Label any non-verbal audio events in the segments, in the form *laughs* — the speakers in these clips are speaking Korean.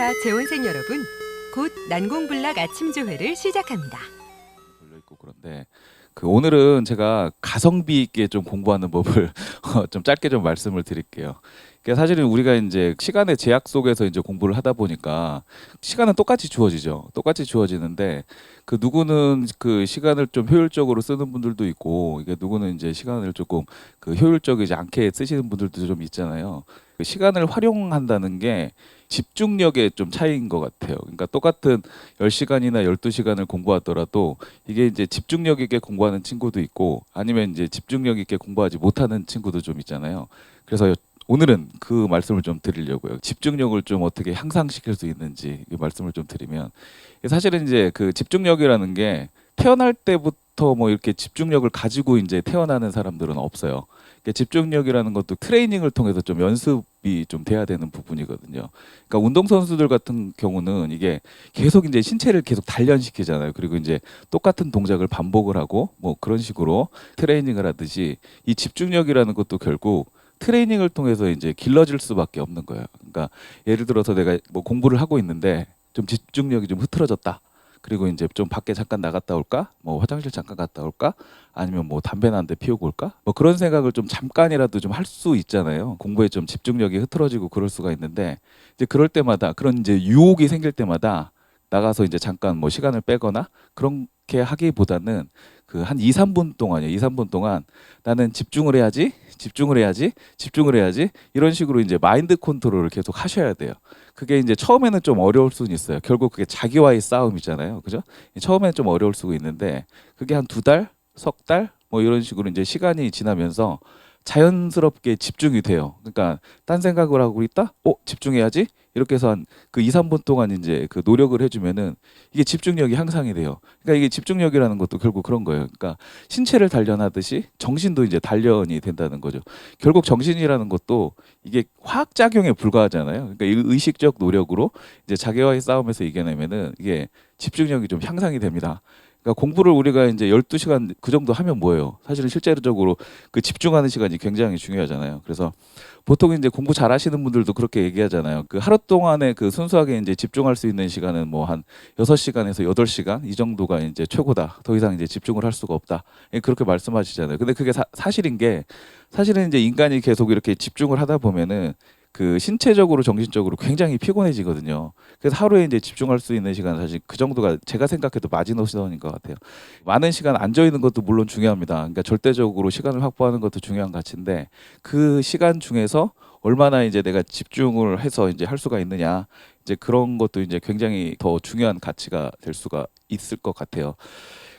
자, 재원생 여러분, 곧 난공불락 아침 조회를 시작합니다. 걸려 있고 그런데 그 오늘은 제가 가성비 있게 좀 공부하는 법을 *laughs* 어, 좀 짧게 좀 말씀을 드릴게요. 그러니까 사실은 우리가 이제 시간의 제약 속에서 이제 공부를 하다 보니까 시간은 똑같이 주어지죠. 똑같이 주어지는데 그 누구는 그 시간을 좀 효율적으로 쓰는 분들도 있고 이게 누구는 이제 시간을 조금 그 효율적이지 않게 쓰시는 분들도 좀 있잖아요. 그 시간을 활용한다는 게 집중력의 좀 차이인 것 같아요. 그러니까 똑같은 10시간이나 12시간을 공부하더라도 이게 이제 집중력 있게 공부하는 친구도 있고 아니면 이제 집중력 있게 공부하지 못하는 친구도 좀 있잖아요. 그래서 오늘은 그 말씀을 좀 드리려고요. 집중력을 좀 어떻게 향상시킬 수 있는지 이 말씀을 좀 드리면 사실은 이제 그 집중력이라는 게 태어날 때부터 뭐 이렇게 집중력을 가지고 이제 태어나는 사람들은 없어요. 그러니까 집중력이라는 것도 트레이닝을 통해서 좀 연습이 좀 돼야 되는 부분이거든요. 그러니까 운동 선수들 같은 경우는 이게 계속 이제 신체를 계속 단련시키잖아요. 그리고 이제 똑같은 동작을 반복을 하고 뭐 그런 식으로 트레이닝을 하듯이 이 집중력이라는 것도 결국 트레이닝을 통해서 이제 길러질 수밖에 없는 거예요. 그러니까 예를 들어서 내가 뭐 공부를 하고 있는데 좀 집중력이 좀 흐트러졌다. 그리고 이제 좀 밖에 잠깐 나갔다 올까? 뭐 화장실 잠깐 갔다 올까? 아니면 뭐 담배나 한 대 피우고 올까? 뭐 그런 생각을 좀 잠깐이라도 좀 할 수 있잖아요. 공부에 좀 집중력이 흐트러지고 그럴 수가 있는데 이제 그럴 때마다 그런 이제 유혹이 생길 때마다 나가서 이제 잠깐 뭐 시간을 빼거나 그렇게 하기보다는 그 한 2, 3분 동안이요. 2, 3분 동안 나는 집중을 해야지. 집중을 해야지. 집중을 해야지. 이런 식으로 이제 마인드 컨트롤을 계속 하셔야 돼요. 그게 이제 처음에는 좀 어려울 수는 있어요. 결국 그게 자기와의 싸움이잖아요. 그죠? 처음에는 좀 어려울 수가 있는데 그게 한 두 달, 석 달, 뭐 이런 식으로 이제 시간이 지나면서 자연스럽게 집중이 돼요. 그러니까 딴 생각을 하고 있다? 어, 집중해야지. 이렇게 해서 한 그 2, 3분 동안 이제 그 노력을 해 주면은 이게 집중력이 향상이 돼요. 그러니까 이게 집중력이라는 것도 결국 그런 거예요. 그러니까 신체를 단련하듯이 정신도 이제 단련이 된다는 거죠. 결국 정신이라는 것도 이게 화학 작용에 불과하잖아요. 그러니까 이 의식적 노력으로 이제 자기와의 싸움에서 이겨내면은 이게 집중력이 좀 향상이 됩니다. 그러니까 공부를 우리가 이제 12시간 그 정도 하면 뭐예요? 사실은 실제적으로 그 집중하는 시간이 굉장히 중요하잖아요. 그래서 보통 이제 공부 잘 하시는 분들도 그렇게 얘기하잖아요. 그 하루 동안에 그 순수하게 이제 집중할 수 있는 시간은 뭐 한 6시간에서 8시간 이 정도가 이제 최고다. 더 이상 이제 집중을 할 수가 없다. 예, 그렇게 말씀하시잖아요. 근데 그게 사, 사실인 게 사실은 이제 인간이 계속 이렇게 집중을 하다 보면은 그 신체적으로 정신적으로 굉장히 피곤해지거든요. 그래서 하루에 이제 집중할 수 있는 시간 사실 그 정도가 제가 생각해도 마지노선인 것 같아요. 많은 시간 앉아 있는 것도 물론 중요합니다. 그러니까 절대적으로 시간을 확보하는 것도 중요한 가치인데 그 시간 중에서 얼마나 이제 내가 집중을 해서 이제 할 수가 있느냐 이제 그런 것도 이제 굉장히 더 중요한 가치가 될 수가 있을 것 같아요.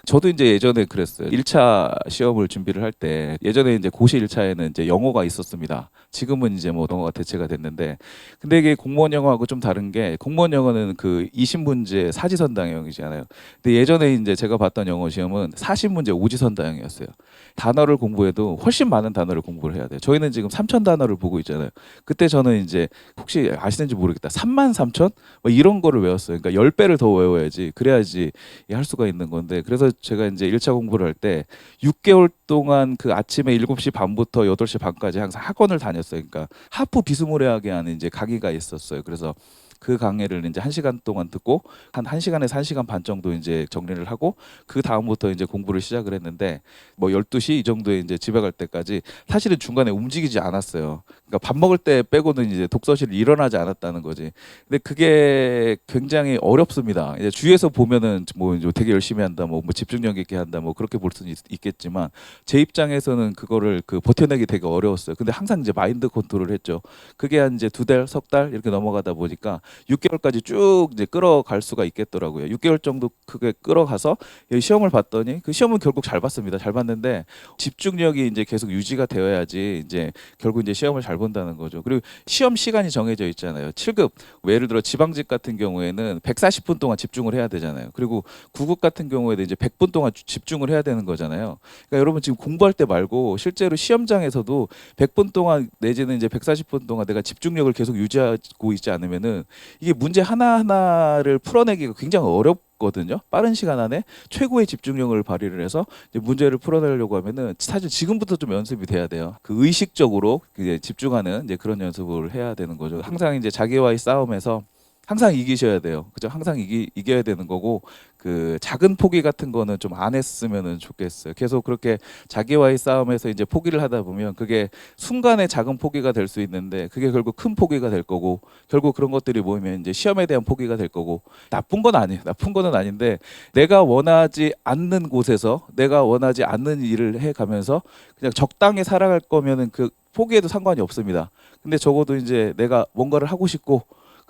저도 이제 예전에 그랬어요. 1차 시험을 준비를 할 때 예전에 이제 고시 1차에는 이제 영어가 있었습니다. 지금은 이제 뭐 영어가 대체가 됐는데 근데 이게 공무원 영어하고 좀 다른 게 공무원 영어는 그 20문제 사지선 다형이잖아요. 근데 예전에 이제 제가 봤던 영어 시험은 40문제 오지선 다형이었어요. 단어를 공부해도 훨씬 많은 단어를 공부를 해야 돼요. 저희는 지금 3천 단어를 보고 있잖아요. 그때 저는 이제 혹시 아시는지 모르겠다. 3만 3천? 뭐 이런 거를 외웠어요. 그러니까 10배를 더 외워야지. 그래야지 할 수가 있는 건데. 그래서 제가 이제 1차 공부를 할 때 6개월 동안 그 아침에 7시 반부터 8시 반까지 항상 학원을 다녔어요. 그러니까 하프 비스무리하게 하는 이제 강의가 있었어요. 그래서 그 강의를 이제 한 시간 동안 듣고 한 1시간에서 1시간 반 정도 이제 정리를 하고 그 다음부터 이제 공부를 시작을 했는데 뭐 12시 이 정도에 이제 집에 갈 때까지 사실은 중간에 움직이지 않았어요. 그러니까 밥 먹을 때 빼고는 이제 독서실을 일어나지 않았다는 거지. 근데 그게 굉장히 어렵습니다. 이제 주위에서 보면은 뭐 되게 열심히 한다, 뭐, 뭐 집중력 있게 한다, 뭐 그렇게 볼 수는 있, 있겠지만 제 입장에서는 그거를 그 버텨내기 되게 어려웠어요. 근데 항상 이제 마인드 컨트롤을 했죠. 그게 한 이제 두 달, 석 달 이렇게 넘어가다 보니까 6개월까지 쭉 이제 끌어갈 수가 있겠더라고요. 6개월 정도 그게 끌어가서 시험을 봤더니 그 시험은 결국 잘 봤습니다. 잘 봤는데 집중력이 이제 계속 유지가 되어야지 이제 결국 이제 시험을 잘 본다는 거죠. 그리고 시험 시간이 정해져 있잖아요. 7급 예를 들어 지방직 같은 경우에는 140분 동안 집중을 해야 되잖아요. 그리고 9급 같은 경우에도 이제 100분 동안 집중을 해야 되는 거잖아요. 그러니까 여러분 지금 공부할 때 말고 실제로 시험장에서도 100분 동안 내지는 이제 140분 동안 내가 집중력을 계속 유지하고 있지 않으면은 이게 문제 하나하나를 풀어내기가 굉장히 어렵거든요. 빠른 시간 안에 최고의 집중력을 발휘를 해서 문제를 풀어내려고 하면은 사실 지금부터 좀 연습이 돼야 돼요. 그 의식적으로 이제 집중하는 이제 그런 연습을 해야 되는 거죠. 항상 이제 자기와의 싸움에서 항상 이기셔야 돼요. 그죠? 항상 이기, 이겨야 되는 거고 그 작은 포기 같은 거는 좀 안 했으면은 좋겠어요. 계속 그렇게 자기와의 싸움에서 이제 포기를 하다 보면 그게 순간의 작은 포기가 될 수 있는데 그게 결국 큰 포기가 될 거고 결국 그런 것들이 모이면 이제 시험에 대한 포기가 될 거고 나쁜 건 아니에요. 나쁜 거는 아닌데 내가 원하지 않는 곳에서 내가 원하지 않는 일을 해 가면서 그냥 적당히 살아갈 거면은 그 포기해도 상관이 없습니다. 근데 적어도 이제 내가 뭔가를 하고 싶고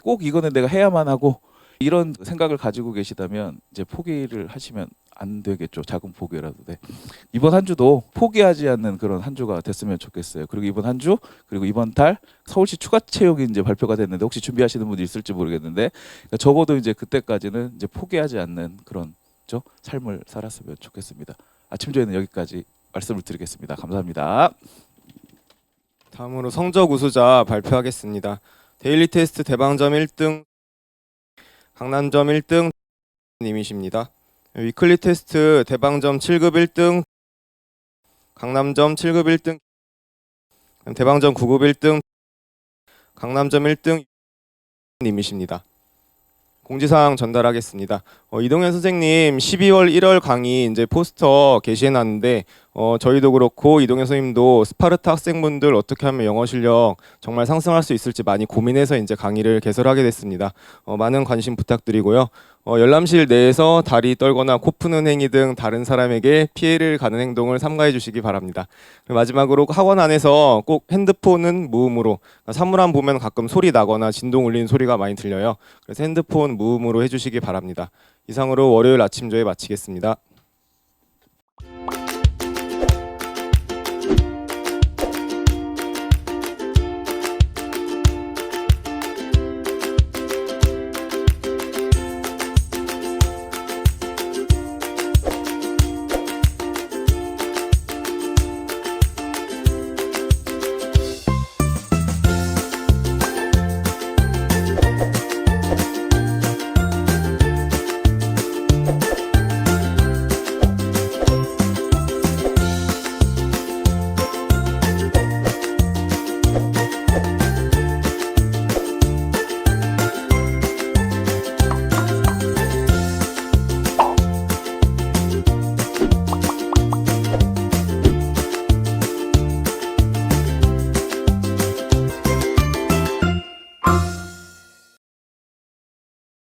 꼭 이거는 내가 해야만 하고 이런 생각을 가지고 계시다면 이제 포기를 하시면 안 되겠죠. 작은 포기라도. 네. 이번 한 주도 포기하지 않는 그런 한 주가 됐으면 좋겠어요. 그리고 이번 한 주, 그리고 이번 달 서울시 추가 채용이 이제 발표가 됐는데 혹시 준비하시는 분이 있을지 모르겠는데 그러니까 적어도 이제 그때까지는 이제 포기하지 않는 그런 저 삶을 살았으면 좋겠습니다. 아침 조회는 여기까지 말씀을 드리겠습니다. 감사합니다. 다음으로 성적 우수자 발표하겠습니다. 데일리 테스트 대방점 1등, 강남점 1등 님이십니다. 위클리 테스트 대방점 7급 1등, 강남점 7급 1등, 대방점 9급 1등, 강남점 1등 님이십니다. 공지사항 전달하겠습니다. 어, 이동현 선생님 12월 1월 강의 이제 포스터 게시해 놨는데 어, 저희도 그렇고 이동현 선생님도 스파르타 학생분들 어떻게 하면 영어 실력 정말 상승할 수 있을지 많이 고민해서 이제 강의를 개설하게 됐습니다. 어, 많은 관심 부탁드리고요. 어, 열람실 내에서 다리 떨거나 코 푸는 행위 등 다른 사람에게 피해를 가는 행동을 삼가해 주시기 바랍니다. 마지막으로 학원 안에서 꼭 핸드폰은 무음으로 사물함 보면 가끔 소리 나거나 진동 울리는 소리가 많이 들려요. 그래서 핸드폰 무음으로 해주시기 바랍니다. 이상으로 월요일 아침 조회 마치겠습니다.